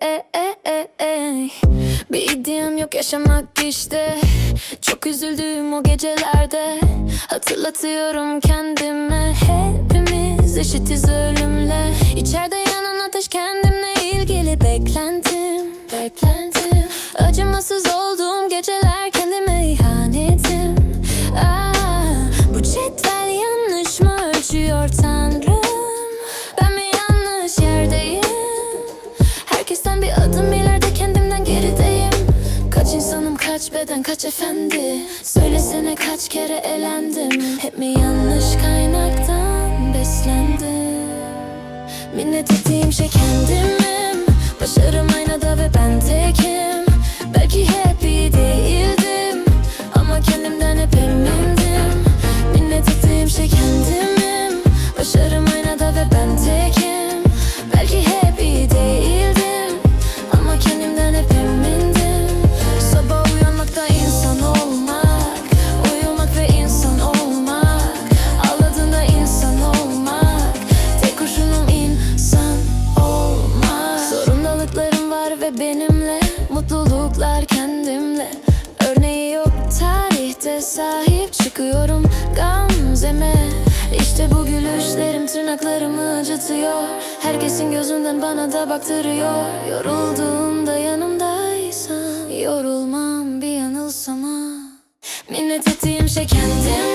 Eh, eh, eh, Bir iddiam yok yaşamak işte. Çok üzüldüğüm o gecelerde. Hatırlatıyorum kendime. Hepimiz eşitiz ölümle. İçeride yanan ateş kendimle ilgili beklentim Beklentim. Acımasız olduğum geceler kendime ihanetim. Ah, Bu cetvel yanlış mı ölçüyor tanrım kaç efendi? Söylesene kaç kere elendim? Hep mi yanlış kaynaktan beslendim? Minnet ettiğim şey kendimim. Başarım aynada Benimle Mutluluklar kendimle. Örneği yok tarihte sahip çıkıyorum Gamzeme. İşte bu gülüşlerim tırnaklarımı acıtıyor. Herkesin gözünden bana da baktırıyor. Yorulduğumda yanımdaysan Yorulmam bir yanılsama Minnet ettiğim şey kendimim